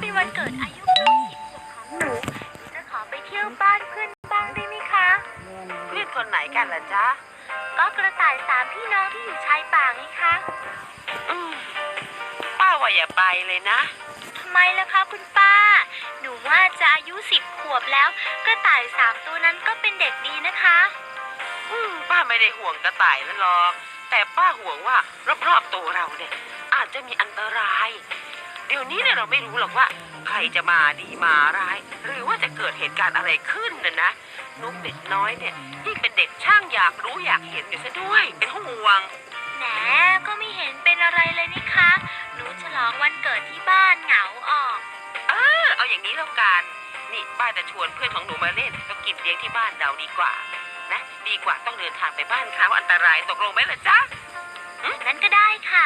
เป็นวันเกิดอายุครบสิบขวบของหนูหนูจะขอไปเที่ยวบ้านเพื่อนบ้างได้ไหมคะ เพื่อนคนไหนกันล่ะจ๊ะ ก็กระต่ายสามพี่น้องที่อยู่ชายป่าไงคะอืมป้าว่าอย่าไปเลยนะ ทำไมล่ะคะคุณป้า หนูว่าจะอายุสิบขวบแล้ว กระต่ายสามตัวนั้นก็เป็นเด็กดีนะคะ อืมป้าไม่ได้ห่วงกระต่ายนั่นหรอก แต่ป้าห่วงว่ารอบๆตัวเราเนี่ย อาจจะมีอันตราย เดี๋ยวนี้เนี่ยเราไม่รู้หรอกว่า ใครจะมาดีมาร้าย หรือว่าจะเกิดเหตุการณ์อะไรขึ้นน่ะนะนุ๊กเด็กน้อยเนี่ยยิ่งเป็นเด็กช่างอยากรู้อยากเห็นอยู่ซะด้วย เป็นห่วงแหนก็ไม่เห็นเป็นอะไรเลยนี่คะหนูฉลองวันเกิดที่บ้านเหงาออกเออเอาอย่างนี้แล้วกันนี่ป้าจะชวนเพื่อนของหนูมาเล่นก็กินเลี้ยงที่บ้านเราดีกว่า นะ ดีกว่าต้องเดินทางไปบ้านเขาอันตรายตกลงไหมล่ะจ๊ะนั้นก็ได้ค่ะ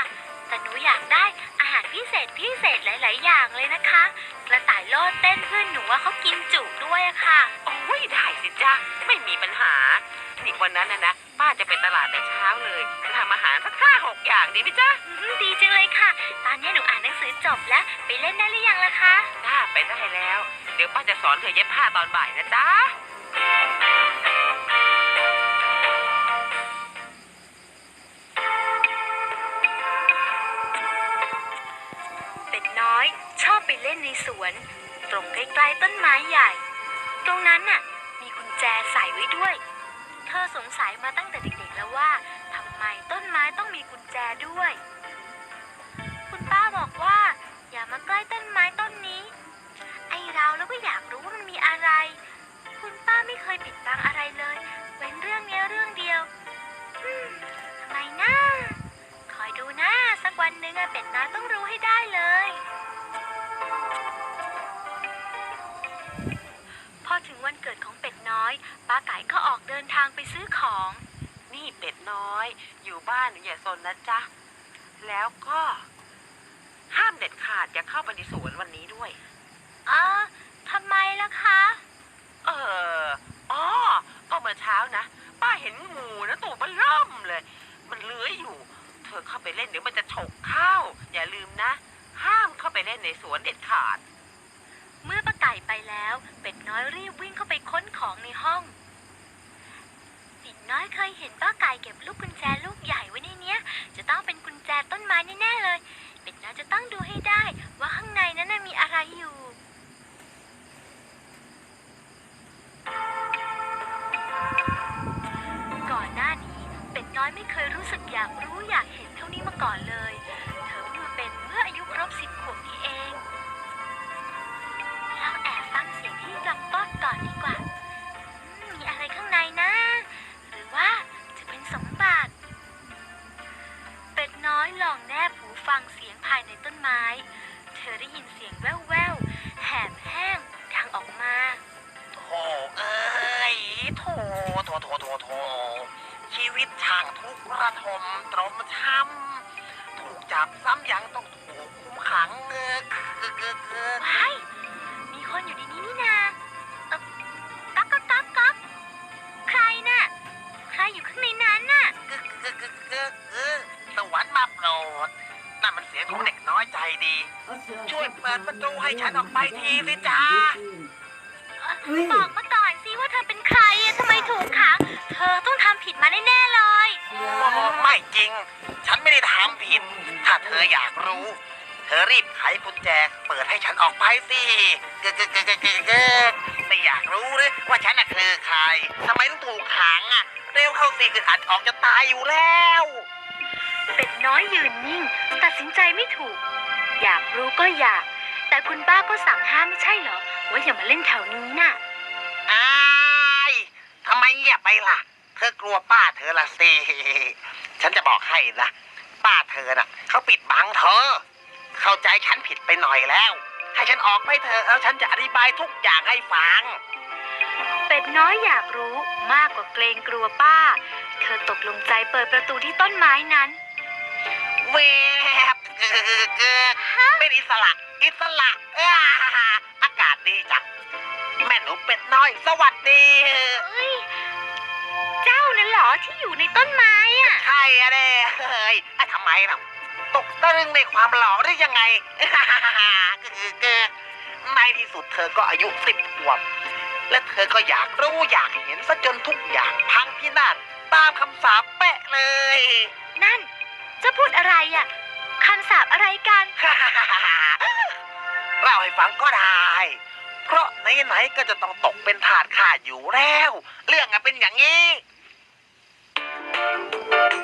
แต่หนูอยากได้อาหารพิเศษพิเศษหลาย ๆ อย่างเลยนะคะ กระต่ายโลดเต้นเพื่อนหนูว่าเขากินจุด้วยอะค่ะ โอ้ยได้สิจ๊ะไม่มีปัญหานี่วันนั้นนะนะป้าจะไปตลาดแต่เช้าเลยจะทำอาหารสักห้าหกอย่างดีไหมจ๊ะอืมดีจังเลยค่ะ ตอนนี้หนูอ่านหนังสือจบแล้ว ไปเล่นได้หรือยังล่ะคะถ้าไปได้แล้ว เดี๋ยวป้าจะสอนเธอเย็บผ้าตอนบ่ายนะจ๊ะ ล่นในสวน ตรงใกล้ๆต้นไม้ใหญ่ ตรงนั้นน่ะ มีกุญแจใส่ไว้ด้วย เธอสงสัยมาตั้งแต่เด็กๆแล้วว่าทำไมต้นไม้ต้องมีกุญแจด้วย คุณป้าบอกว่า อย่ามาใกล้ต้นไม้ต้นนี้ ไอเราแล้วก็อยากรู้ว่ามันมีอะไร คุณป้าไม่เคยปิดบังอะไรเลย เว้นเรื่องนี้เรื่องเดียวทำไมนะคอยดูนะสักวันหนึ่งอะเป็ดน้อยต้องรู้ให้ได้เลย กิดของเป็ดน้อยป้าไก่ก็ออกเดินทางไปซื้อของ นี่เป็ดน้อย อยู่บ้านอย่าสนนะจ๊ะ แล้วก็ ห้ามเด็ดขาดอย่าเข้าไปในสวนวันนี้ด้วยอ๋อทำไมล่ะคะ เอออ๋อก็เมื่อเช้านะป้าเห็นงูนะตัวมันเริ่มเลย มันเลื้อยอยู่ เธอเข้าไปเล่นเดี๋ยวมันจะฉกเข้าอย่าลืมนะ ห้ามเข้าไปเล่นในสวนเด็ดขาดเมื่อป้า ไก่ไปแล้ว เป็ดน้อยรีบวิ่งเข้าไปค้นของในห้องเป็ดน้อยเคยเห็นป้าไก่เก็บลูกกุญแจลูกใหญ่ไว้ในเนี้ย จะต้องเป็นกุญแจต้นไม้แน่ๆเลย เป็ดน้อยจะต้องดูให้ได้ ว่าข้างในนั้นนะมีอะไรอยู่ก่อนหน้านี้เป็ดน้อยไม่เคยรู้สึกอยากรู้อยากเห็นเท่านี้มาก่อนเลย เธอเพิ่งมาเป็นเมื่ออายุครบสิบขวบนี้เอง อบฟังเสียงที่ลำต้นก่อนดีกว่าอืมมีอะไรข้างในนะ หรือว่าจะเป็นสมบัติ เป็ดน้อยลองแนบหูฟังเสียงภายในต้นไม้ เธอได้ยินเสียงแว่วๆแหบแห้งดังออกมา โถเอ้ยโถโถโถโถโถชีวิตช่างทุกข์ระทมตรมช้ำถูกจับซ้ำยังต้องถูกคุมขังเงอเกอเกอเกอว้ายมี คนอยู่ในนี้นี่นาเอ่อก๊อกก๊อกก๊อกก๊อกใครน่ะ ใครอยู่ข้างในนั้นน่ะเกอเกอเกอเกอเกอสวรรค์มาโปรดนั่นมันเสียงของเด็กน้อยใจดี ช่วยเปิดประตูให้ฉันออกไปทีสิจ้าบอกมาก่อนสิว่าเธอเป็นใครอะทำไมถูกขัง เธอต้องทำผิดมาแน่ๆเลย ไม่จริง ฉันไม่ได้ทำผิด ถ้าเธออยากรู้ เธอรีบ ไขกุญแจเปิดให้ฉันออกไปสิเกอเกอเกอเกอเกอเกอไม่อยากรู้เลยว่าฉันน่ะคือใครทำไมต้องถูกขังอะ เร็วเข้าสิคืออัดออกจะตายอยู่แล้วเป็ดน้อยยืนนิ่ง ตัดสินใจไม่ถูก อยากรู้ก็อยาก แต่คุณป้าก็สั่งห้ามไม่ใช่เหรอว่าอย่ามาเล่นแถวนี้น่ะอายทำไมเงียบไปล่ะ เธอกลัวป้าเธอละสิ ฉันจะบอกให้นะ ป้าเธอน่ะเขาปิดบังเธอ เข้าใจฉันผิดไปหน่อยแล้ว ให้ฉันออกไปเถอะแล้วฉันจะอธิบายทุกอย่างให้ฟัง เป็ดน้อยอยากรู้มากกว่าเกรงกลัวป้า เธอตกลงใจเปิดประตูที่ต้นไม้นั้น เวบเกอเกอเป็นอิสระ อิสระอ้าอากาศดีจังแม่หนูเป็ดน้อย สวัสดี เอ้ยเจ้านั่นเหรอที่อยู่ในต้นไม้อะใช่อะเด้เฮ้ยอะทำไมล่ะ ตกตะลึงในความหล่อได้ยังไงเกอเกอที่สุดเธอก็อายุสิบขวบ และเธอก็อยากรู้อยากเห็นซะจนทุกอย่างพังพินาศตามคำสาปเป๊ะเลย นั่น จะพูดอะไรอะคำสาปอะไรกัน เล่าให้ฟังก็ได้ เพราะไหนๆก็จะต้องตกเป็นทาสข้าอยู่แล้ว เรื่องอะเป็นอย่างนี้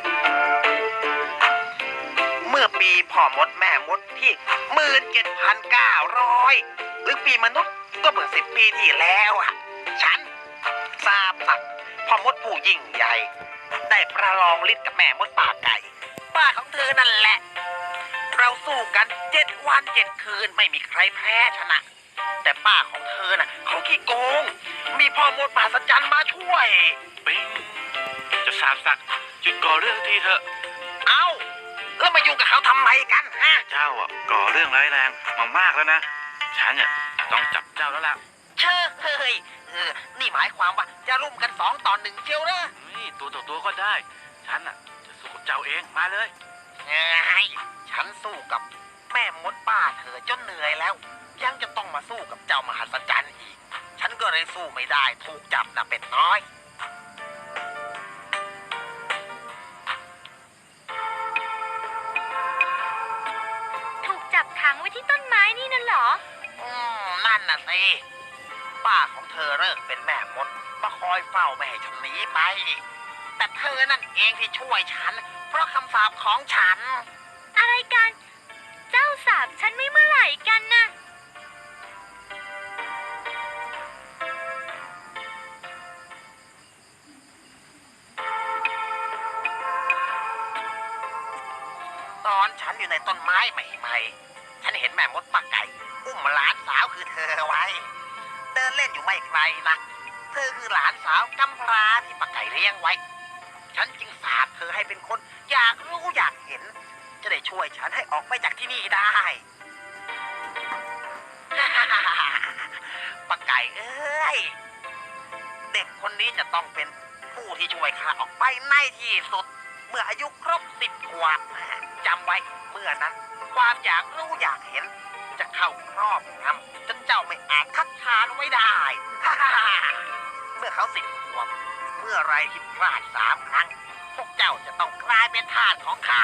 เมื่อปีพ่อมดแม่มดที่หมื่นเจ็ดพันเก้าร้อยหรือปีมนุษย์ก็เมื่อสิบปีที่แล้วอะฉันทราบสักพ่อมดผู้ยิ่งใหญ่ ได้ประลองฤทธิ์กับแม่มดป่าไก่ป้าของเธอนั่นแหละ เราสู้กันเจ็ดวันเจ็ดคืนไม่มีใครแพ้ชนะ แต่ป้าของเธอน่ะเขาขี้โกง มีพ่อมดมหัศจรรย์มาช่วยปิ๊งจะสาบสักหยุดก่อเรื่องทีเถอะ เอ้า แล้วมายุ่งกับเขาทำไมกันฮะเจ้าอะก่อเรื่องร้ายแรงมามากแล้วนะ ฉันเนี่ยต้องจับเจ้าแล้วล่ะเชอเฮ้ยเออนี่หมายความว่าจะรุมกันสองต่อหนึ่งเชียวเหรอนี่ตัวต่อตัวก็ได้ ฉันอะจะสู้กับเจ้าเองมาเลย ไงฉันสู้กับแม่มดป้าเธอจนเหนื่อยแล้ว ยังจะต้องมาสู้กับเจ้ามหัศจรรย์อีก ฉันก็เลยสู้ไม่ได้ถูกจับนะเป็ดน้อย นั่นน่ะสิป้าของเธอเลิกเป็นแม่มดมาคอยเฝ้าไม่ให้ฉันหนีไป แต่เธอนั่นเองที่ช่วยฉัน เพราะคำสาปของฉัน อะไรกัน เจ้าสาบฉันไม่เมื่อไหร่กันนะตอนฉันอยู่ในต้นไม้ใหม่ๆ ฉันเห็นแม่มดปากไก่ อุ้มหลานสาวคือเธอไว้ เดินเล่นอยู่ไม่ไกลนะเธอคือหลานสาวกำพร้าที่ปากไก่เลี้ยงไว้ ฉันจึงสาบเธอให้เป็นคน อยากรู้อยากเห็น จะได้ช่วยฉันให้ออกไปจากที่นี่ได้ปากไก่เอ้ย เด็กคนนี้จะต้องเป็นผู้ที่ช่วยข้าออกไปในที่สุด เมื่ออายุครบสิบขวบจำไว้เมื่อนั้น ความอยากรู้อยากเห็น จะเข้าครอบงำจนเจ้าไม่อาจคัดค้านไว้ได้ เมื่อเขาสิบขวบเมื่อไรที่พลาดสามครั้ง พวกเจ้าจะต้องกลายเป็นทาสของข้า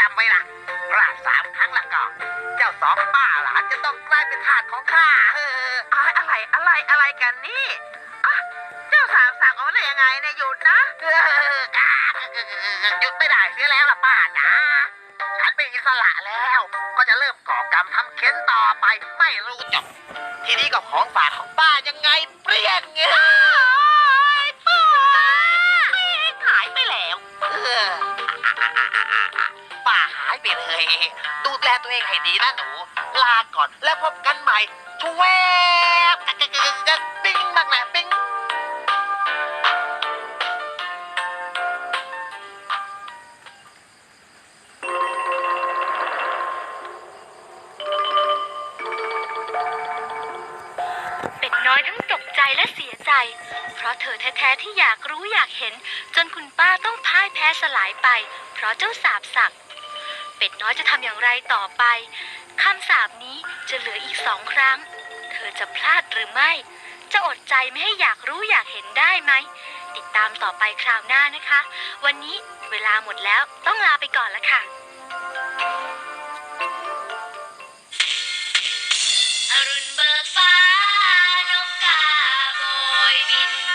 จำไว้นะพลาดสามครั้งแล้วก็ เจ้าสองป้าหลานจะต้องกลายเป็นทาสของข้าอะไรอะไรอะไรกันนี่อะ เจ้าสามสั่งเอาไว้ได้ยังไงเนี่ยหยุดนะเออหยุดไม่ได้เสียแล้วล่ะป้านะฉันเป็นอิสระแล้ว ก็จะเริ่มก่อกรรมทำเค้นต่อไปไม่รู้จบทีนี้ก็ของฝากของป้ายังไงเปรี้ยงเงี้ยป้าหายไปแล้วป่าหายไปเลยดูแลตัวเองให้ดีนะหนู ลาก่อนแล้วพบกันใหม่ชวบกะก น้อยทั้งตกใจและเสียใจ เพราะเธอแท้ๆที่อยากรู้อยากเห็น จนคุณป้าต้องพ่ายแพ้สลายไป เพราะเจ้าสาบสักเป็ดน้อยจะทำอย่างไรต่อไปคำสาบนี้จะเหลืออีกสองครั้ง เธอจะพลาดหรือไม่ จะอดใจไม่ให้อยากรู้อยากเห็นได้ไหม ติดตามต่อไปคราวหน้านะคะ วันนี้เวลาหมดแล้วต้องลาไปก่อนละค่ะ